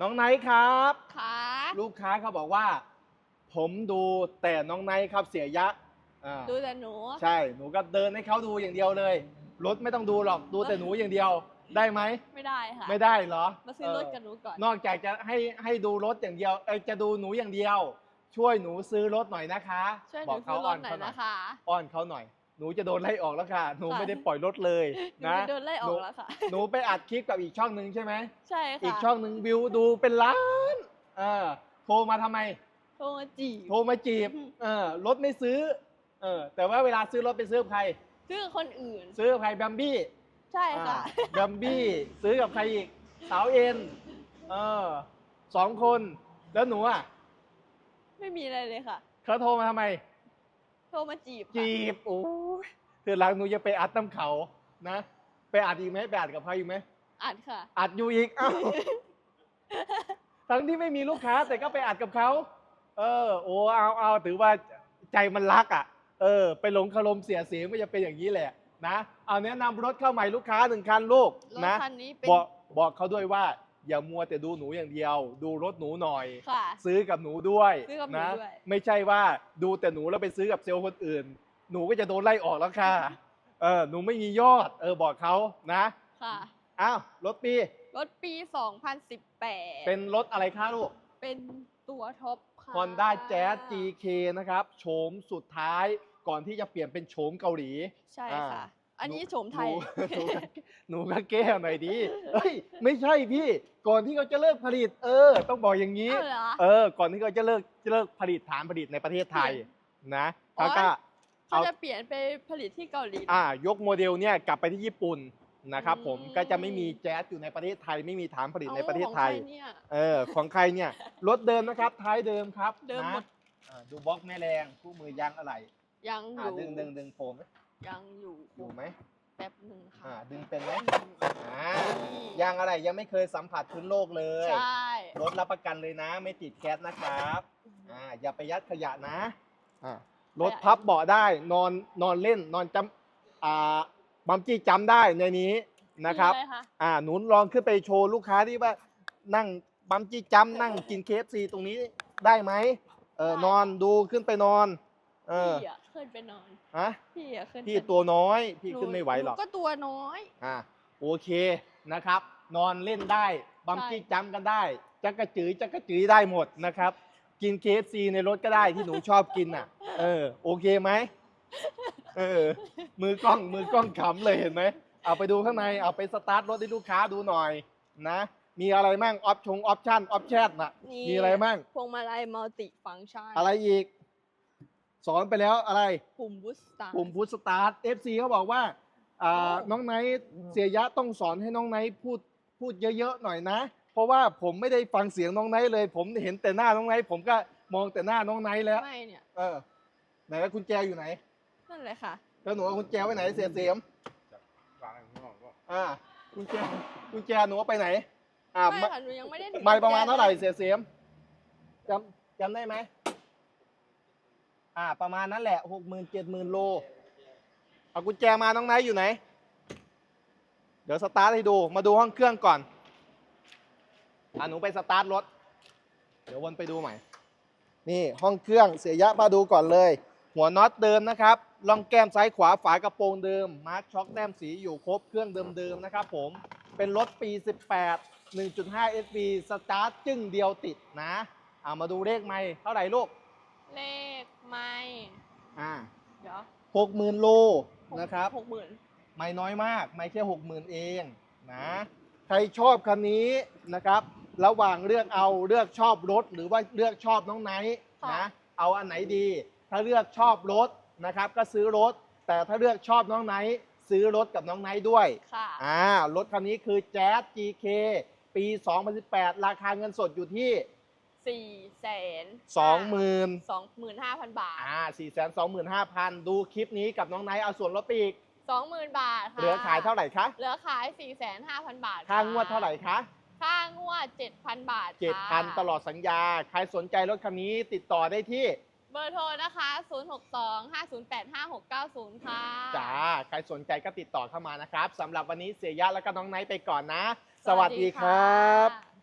น้องไนท์ครับ ค่ะลูกค้าเขาบอกว่า ผมดูแต่น้องไนท์ครับเสียยะอ่าดูแต่หนู ใช่หนูก็เดินให้เขาดูอย่างเดียวเลย รถไม่ต้องดูหรอกดูแต่หนูอย่างเดียวได้ไหม ไม่ได้ค่ะไม่ได้เหรอมาซื้อรถกับหนูก่อน นอกจากจะให้ให้ดูรถอย่างเดียวเอยจะดูหนูอย่างเดียว ช่วยหนูซื้อรถหน่อยนะคะ ช่วยหบนูอกซื้อรอ้อถนหน่อยเขาหน่อยนะคะ อ้อนเขาหน่อย หนูจะโดนไล่ออกแล้วค่ะ หนูค่ะไม่ได้ปล่อยรถเลยหนูนะจะโดนไล่ออกแล้วค่ะ หนูไปอัดคลิปกับอีกช่องหนึ่งใช่ไหมใช่ค่ะ อีกช่องหนึ่งวิวดูเป็นล้านเออโทรมาทำไม โทรมาจีบ โทรมาจีบเออรถไม่ซื้อเออแต่ว่าเวลาซื้อรถไปซื้อกับใคร ซื้อกับคนอื่น ซื้อกับใครแบมบี้ ใช่ค่ะ แบมบี้ซื้อกับใครอีกสาวเอ็นเออสองคน แล้วหนูอะ ไม่มีอะไรเลยค่ะ เขาโทรมาทำไมโท รมาจีบค่ะจีบโอ้ยเธอหลังหนูจะไปอัดน้ำเขานะ ไปอัดอีกไหมไปอัดกับใครอีกไหมอัดค่ะ อัดอยู่อีกเอ้าทั้งที่ไม่มีลูกค้าแต่ก็ไปอัดกับเขาเออ โอ้เอาเอาถือว่าใจมันรักอะ เออ ไปหลงคารมเสียเสียงไม่จะเป็นอย่างนี้แหละนะเอาแนะนำรถเข้าใหม่ลูกค้าหนึ่งคันลูกรถนะคันนี้เป็นบอกบอกเขาด้วยว่า อย่ามัวแต่ดูหนูอย่างเดียว ดูรถหนูหน่อย ค่ะ ซื้อกับหนูด้วยซื้อกับหนูนะด้วย ไม่ใช่ว่าดูแต่หนูแล้วไปซื้อกับเซลล์คนอื่น หนูก็จะโดนไล่ออกแล้วค่ะเออหนูไม่มียอด เออบอกเขานะค่ะ อ้าวรถปี รถปี 2018 เป็นรถอะไรคะลูก เป็นตัวท็อปค่ะ Honda Jazz GK นะครับโฉมสุดท้ายก่อนที่จะเปลี่ยนเป็นโฉมเกาหลี ใช่อ่า ค่ะ อันนี้โฉมไทย หนูหนูก็แก้หน่อยดีเฮ้ยไม่ใช่พี่ ก่อนที่เขาจะเลิกผลิต เออ ต้องบอกอย่างนี้อ้าวเหรอ เออ ก่อนที่เขาจะเลิกจะเลิกผลิตฐานผลิตในประเทศไทยนะอ๋อเขาก็ เขาเอา จะเปลี่ยนไปผลิตที่เกาหลี อ่ายกโมเดลเนี่ยกลับไปที่ญี่ปุ่นนะครับผมอืม ก็จะไม่มีแจ๊สอยู่ในประเทศไทย ไม่มีฐานผลิตในประเทศไทย อาของใครเนี่ย เออของใครเนี่ยรถเดิมนะครับ ท้ายเดิมครับเดิมนะหมดอ่าดูบล็อกแม่แรงคู่มือยางอะไรยังออ่ายู่ดึงดึงดึงโฟมไหม ยังอยู่อยู่ไหมแป๊บหนึ่งอ่า ค่ะดึงเป็นไหมอ่ายางอะไรยังไม่เคยสัมผัสพื้นโลกเลย ใช่ รถรับประกันเลยนะ ไม่ติดแก๊สนะครับ อ่า อย่าไปยัดขยะนะ อ่า รถพับเบาะได้ นอนนอนเล่นนอนจำอ่าบัมจี้จำได้ในนี้นะครับออะไรคะอ่าหนุนลองขึ้นไปโชว์ลูกค้าที่ว่านั่งบัมจี้จำนั่งกินเคฟซีตรงนี้ได้ไหมเออนอนดูขึ้นไปนอน เออ พี่อะ ขึ้นไปนอนฮะพี่อะขึ้นพี่ไปตัวน้อย พี่นูขึ้นไม่ไหวหรอกนูก็ตัวน้อยอ่าโอเคนะครับ นอนเล่นได้บัมจี้จำกันได้จักกระจือจักกระจือได้หมดนะครับ กินเคฟซีในรถก็ได้ที่หนูชอบกินอะ เออ โอเคไหมเออ มือกล้องมือกล้องขำเลยเห็นไหมเอาไปดูข้างในเอาไปสตาร์ทรถให้ลูกค้าดูหน่อยนะมีอะไรมั่งออปชงออปชั่นออปแชทน่ะนี่มีอะไรมั่งพวงมาลัยมัลติฟังก์ชันอะไรอีก สอนไปแล้วอะไร ปุ่มบูสต์ตาร์ปุ่มพุทสตาร์ท FC เขาบอกว่าอ่าโอ้น้องไนท์เสียยะต้องสอนให้น้องไนท์พูดพูดเยอะๆหน่อยนะ เพราะว่าผมไม่ได้ฟังเสียงน้องไนท์เลย ผมเห็นแต่หน้าน้องไนท์ผมก็มองแต่หน้าน้องไนท์แล้ว ไม่เนี่ย เออ ไหนแล้วกุญแจอยู่ไหน นั่นเลยค่ะ แล้วหนูเอากุญแจไว้ไหนเสียเสียมวางข้างนอกก็อ่ากุญแจกุญแจหนูเอาไปไหน อ่าไม่ไม่ค่ะหนูยังไม่ได้ถึงไม่ประมาณแจ้งเท่าไหร่ลยเสียเสียมจำจำได้ไหม อ่า ประมาณนั้นแหละหกหมื่นเจ็ดหมื่นโล เอากุญแจมาน้องไนท์อยู่ไหน เดี๋ยวสตาร์ทให้ดู มาดูห้องเครื่องก่อน อะหนูไปสตาร์ทรถ เดี๋ยววนไปดูใหม่ นี่ห้องเครื่องเสียยะมาดูก่อนเลย หัวน็อตเดิมนะครับล่องแก้มซ้ายขวาฝากระโปรงเดิม มาร์คช็อคแต้มสีอยู่ครบเครื่องเดิมๆนะครับผม เป็นรถปี 18 1.5 SV สตาร์ทจึ้งเดียวติดนะอ่ามาดูเลขไม่เท่าไหร่ลูก เลข เดี๋ยว60,000โลนะครับ หกหมื่นไม่น้อยมาก ไม่แค่60,000เองนะใครชอบคันนี้นะครับ ระหว่างเลือกเอาเลือกชอบรถ หรือว่าเลือกชอบน้องไนท์นะเอาอันไหนดี ถ้าเลือกชอบรถนะครับ ก็ซื้อรถ แต่ถ้าเลือกชอบน้องไนท์ซื้อรถกับน้องไนท์ด้วยค่ะอ่ารถคันนี้คือ Jazz GK ปี 2018 ราคาเงินสดอยู่ที่ สี่แสน20,000สองหมื่นห้าพันบาท อ่า425,000ดูคลิปนี้กับน้องไนท์เอาส่วนลดไปอีกสองหมื่นบาทค่ะเหลือขายเท่าไหร่คะ เหลือขายสี่แสนห้าพันบาทค่างวดเท่าไหร่คะ ค่างวดเจ็ดพันบาทค่ะ7,000ตลอดสัญญา ใครสนใจรถคันนี้ติดต่อได้ที่เบอร์โทรนะคะ 0 6 2 5 0 8 5 6 9 0 ค่ะ จ้า ใครสนใจก็ติดต่อเข้ามานะครับ สำหรับวันนี้เสียยะแล้วก็น้องไนท์ไปก่อนนะ สวัสดีครับค่ะ